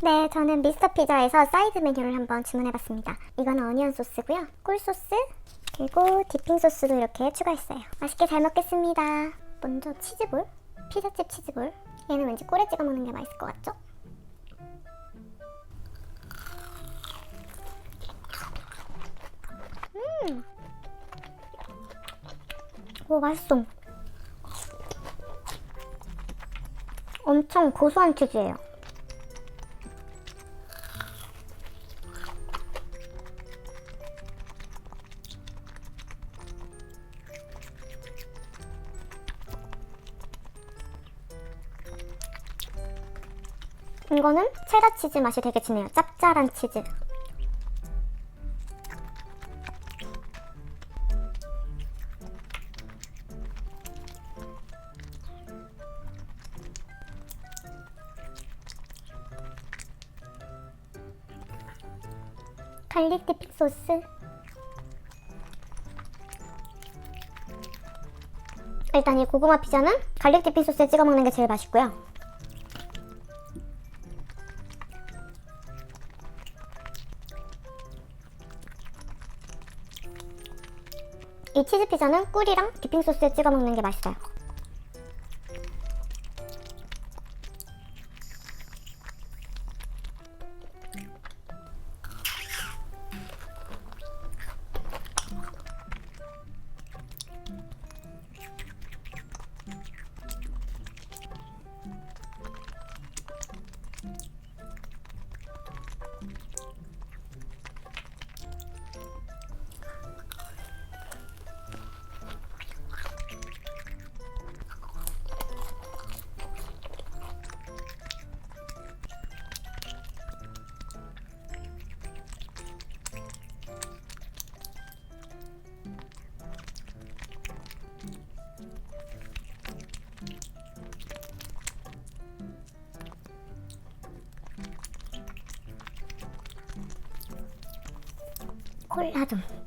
네, 저는 미스터 피자에서 사이드 메뉴를 한번 주문해봤습니다. 이건 어니언 소스고요. 꿀 소스, 그리고 디핑 소스도 이렇게 추가했어요. 맛있게 잘 먹겠습니다. 먼저 치즈볼, 피자집 치즈볼. 얘는 왠지 꿀에 찍어 먹는 게 맛있을 것 같죠? 음, 오 맛있어. 엄청 고소한 치즈예요. 치즈 맛이 되게 진해요. 짭짤한 치즈. 갈릭 디핑 소스. 일단 이 고구마 피자는 갈릭 디핑 소스에 찍어 먹는 게 제일 맛있고요. 이 치즈 피자는 꿀이랑 디핑 소스에 찍어 먹는 게 맛있어요. 콜라 좀.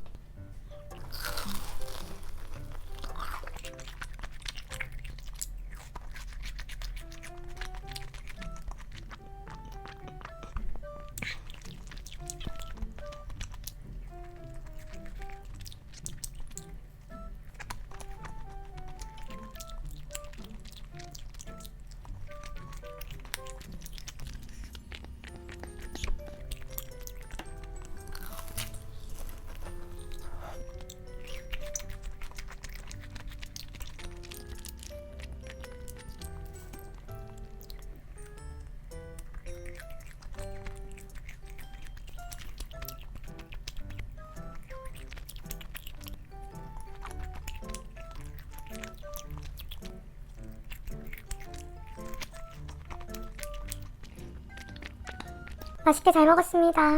맛있게 잘 먹었습니다.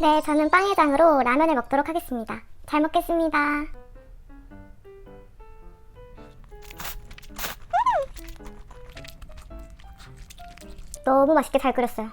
네, 저는 빵해장으로 라면을 먹도록 하겠습니다. 잘 먹겠습니다. 너무 맛있게 잘 끓였어요.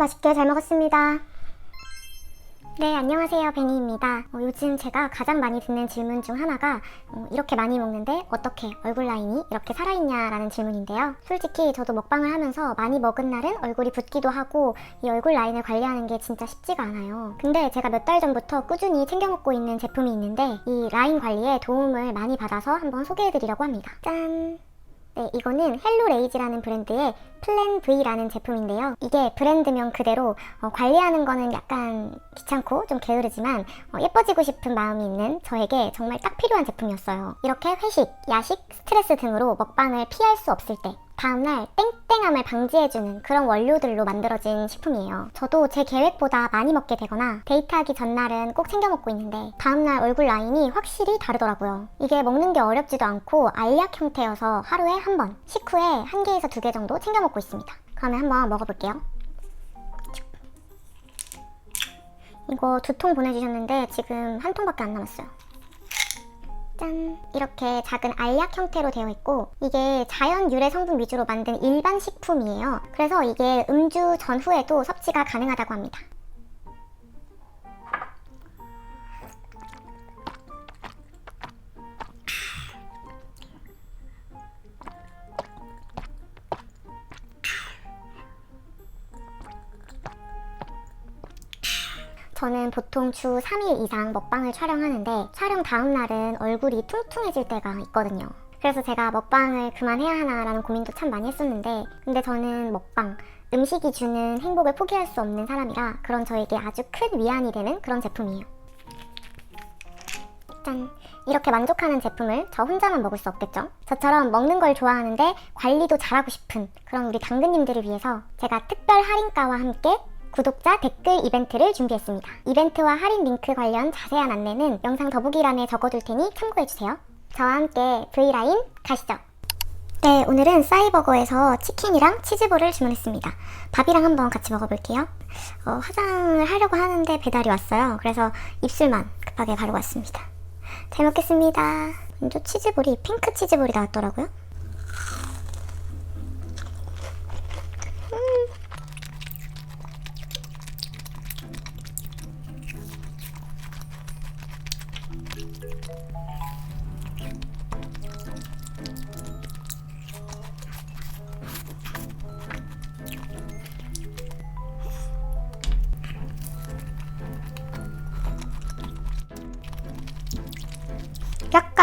맛있게 잘 먹었습니다. 네, 안녕하세요. 베니입니다. 어, 요즘 제가 가장 많이 듣는 질문 중 하나가 어, 이렇게 많이 먹는데 어떻게 얼굴 라인이 이렇게 살아있냐라는 질문인데요. 솔직히 저도 먹방을 하면서 많이 먹은 날은 얼굴이 붓기도 하고 이 얼굴 라인을 관리하는 게 진짜 쉽지가 않아요. 근데 제가 몇 달 전부터 꾸준히 챙겨 먹고 있는 제품이 있는데 이 라인 관리에 도움을 많이 받아서 한번 소개해드리려고 합니다. 짠! 네, 이거는 헬로레이지라는 브랜드의 플랜 V라는 제품인데요. 이게 브랜드명 그대로 어, 관리하는 거는 약간 귀찮고 좀 게으르지만 어, 예뻐지고 싶은 마음이 있는 저에게 정말 딱 필요한 제품이었어요. 이렇게 회식, 야식, 스트레스 등으로 먹방을 피할 수 없을 때 다음날 땡땡함을 방지해주는 그런 원료들로 만들어진 식품이에요. 저도 제 계획보다 많이 먹게 되거나 데이트하기 전날은 꼭 챙겨 먹고 있는데 다음날 얼굴 라인이 확실히 다르더라고요. 이게 먹는 게 어렵지도 않고 알약 형태여서 하루에 한 번, 식후에 한 개에서 두 개 정도 챙겨 먹고 있습니다. 그러면 한번 먹어볼게요. 이거 두 통 보내주셨는데 지금 한 통밖에 안 남았어요. 짠! 이렇게 작은 알약 형태로 되어 있고 이게 자연 유래 성분 위주로 만든 일반 식품이에요. 그래서 이게 음주 전후에도 섭취가 가능하다고 합니다. 저는 보통 주 3일 이상 먹방을 촬영하는데 촬영 다음 날은 얼굴이 퉁퉁해질 때가 있거든요. 그래서 제가 먹방을 그만해야 하나라는 고민도 참 많이 했었는데 근데 저는 먹방, 음식이 주는 행복을 포기할 수 없는 사람이라 그런 저에게 아주 큰 위안이 되는 그런 제품이에요. 짠! 이렇게 만족하는 제품을 저 혼자만 먹을 수 없겠죠? 저처럼 먹는 걸 좋아하는데 관리도 잘하고 싶은 그런 우리 당근님들을 위해서 제가 특별 할인가와 함께 구독자 댓글 이벤트를 준비했습니다. 이벤트와 할인 링크 관련 자세한 안내는 영상 더보기란에 적어둘 테니 참고해주세요. 저와 함께 V라인 가시죠. 네, 오늘은 싸이버거에서 치킨이랑 치즈볼을 주문했습니다. 밥이랑 한번 같이 먹어볼게요. 어, 화장을 하려고 하는데 배달이 왔어요. 그래서 입술만 급하게 바르고 왔습니다. 잘 먹겠습니다. 먼저 치즈볼이 핑크 치즈볼이 나왔더라고요.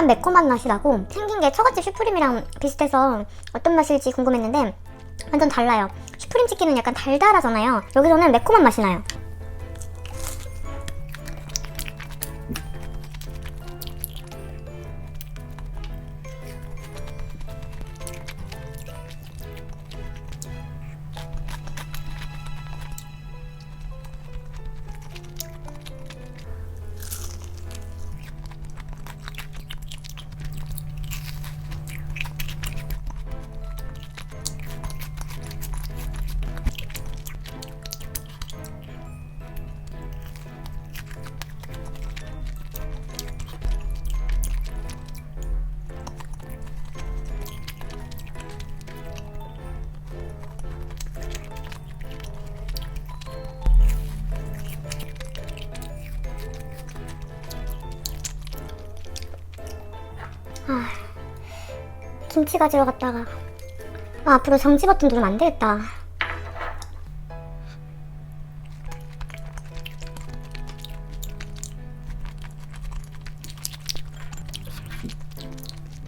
매콤한 맛이 나고 생긴 게 처갓집 슈프림이랑 비슷해서 어떤 맛일지 궁금했는데 완전 달라요. 슈프림 치킨은 약간 달달하잖아요. 여기서는 매콤한 맛이 나요. 김치 가지러 갔다가 아, 앞으로 정지 버튼 누르면 안 되겠다.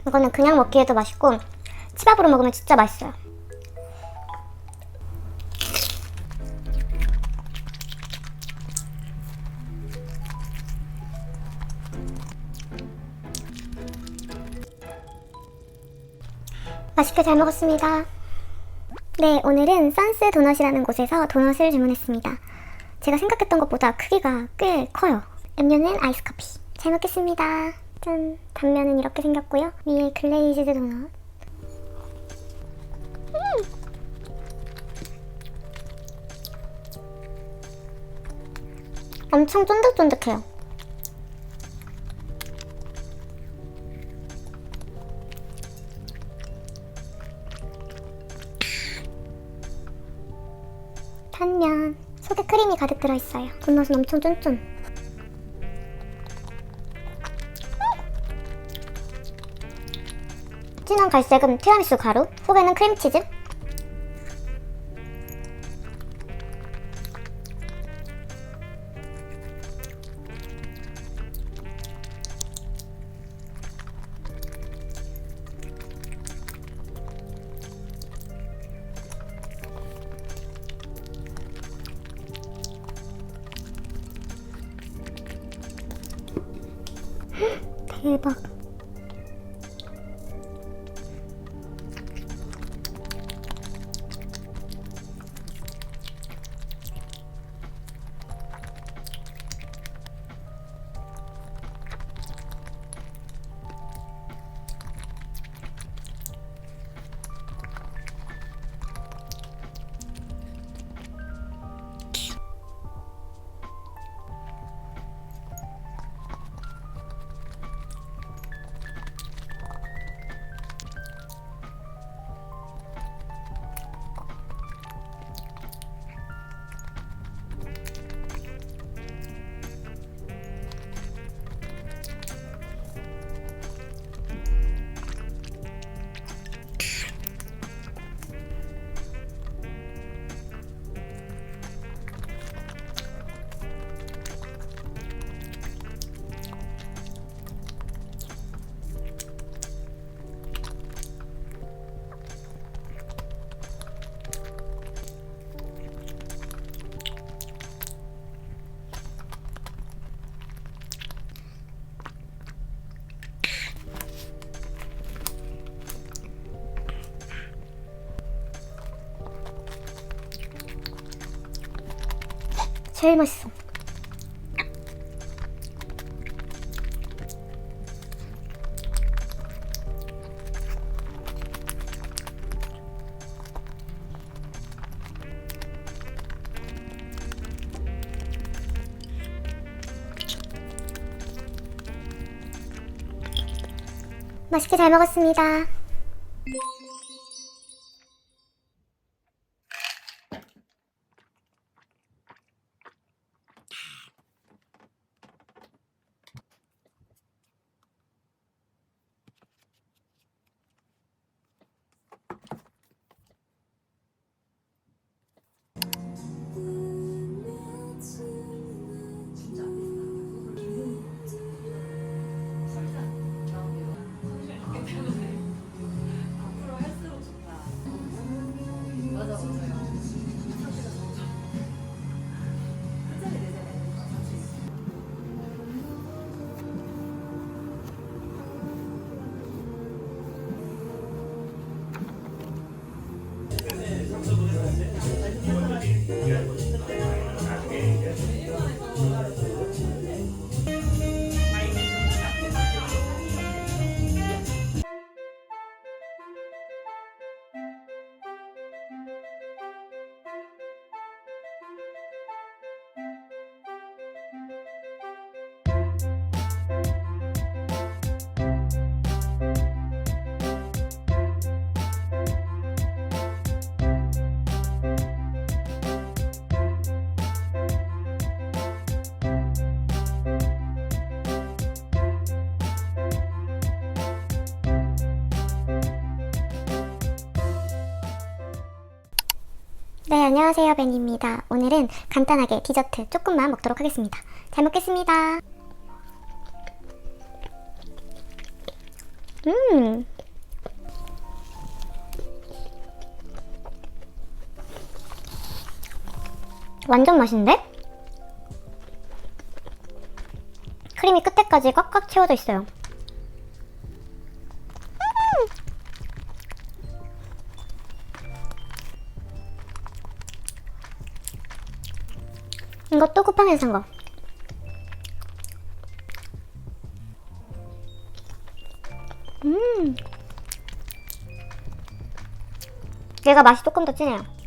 이거는 그냥 먹기에도 맛있고 치밥으로 먹으면 진짜 맛있어요. 맛있게 잘 먹었습니다. 네, 오늘은 선스 도넛이라는 곳에서 도넛을 주문했습니다. 제가 생각했던 것보다 크기가 꽤 커요. 음료는 아이스 커피. 잘 먹겠습니다. 짠. 단면은 이렇게 생겼고요. 위에 글레이즈드 도넛. 음! 엄청 쫀득쫀득해요. 가득 들어있어요. 겉맛은 엄청 쫀쫀. 진한 갈색은 티라미수 가루, 속에는 크림치즈, 대박. 제일 맛있어. 맛있게 잘 먹었습니다. 네, 안녕하세요. 벤입니다. 오늘은 간단하게 디저트 조금만 먹도록 하겠습니다. 잘 먹겠습니다. 음. 완전 맛있는데? 크림이 끝에까지 꽉꽉 채워져 있어요. 이것도 쿠팡에서 산 거. 음. 얘가 맛이 조금 더 진해요.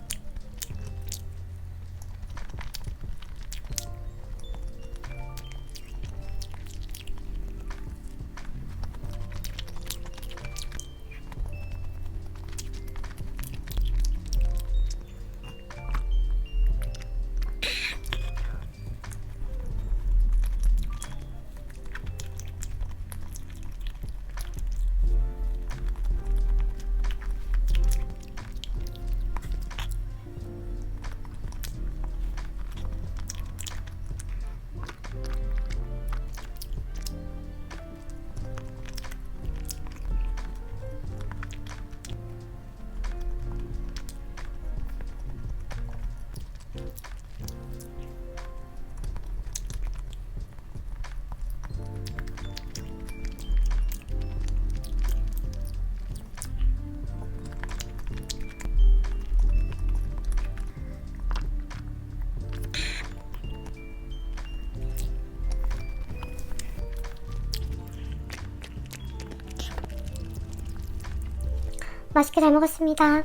맛있게 잘 먹었습니다.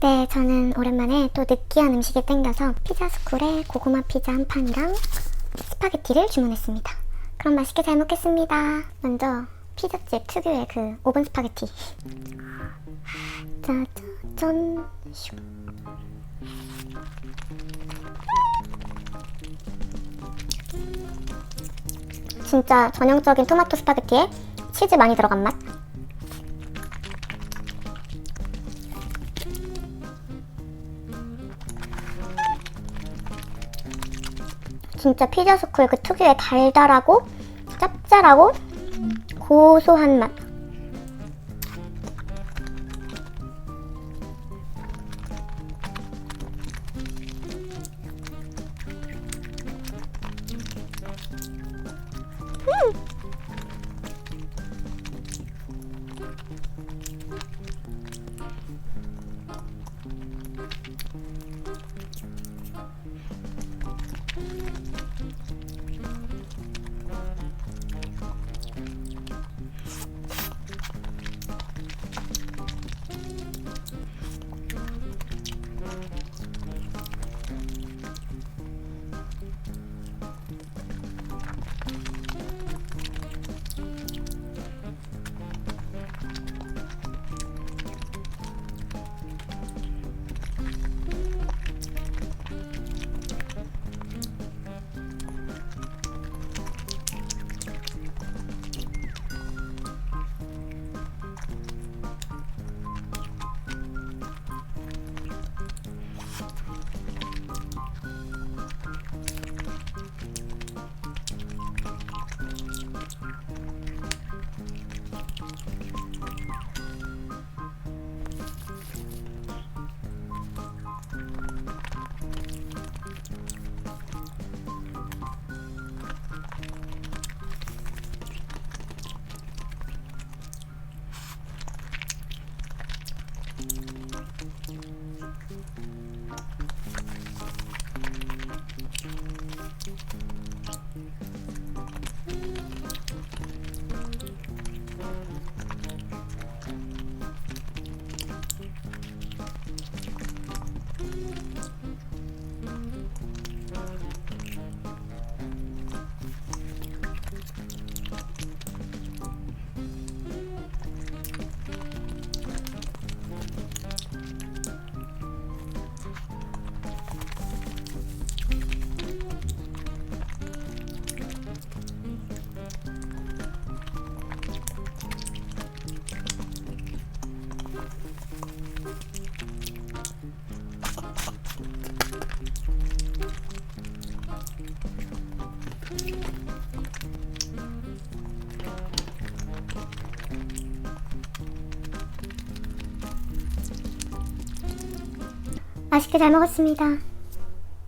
네, 저는 오랜만에 또 느끼한 음식이 땡겨서 피자 스쿨에 고구마 피자 한 판이랑 스파게티를 주문했습니다. 그럼 맛있게 잘 먹겠습니다. 먼저 피자집 특유의 그 오븐 스파게티. 짜자잔. 슉. 진짜 전형적인 토마토 스파게티에 치즈 많이 들어간 맛. 진짜 피자 스쿨 그 특유의 달달하고 짭짤하고 고소한 맛. 맛있게 잘 먹었습니다.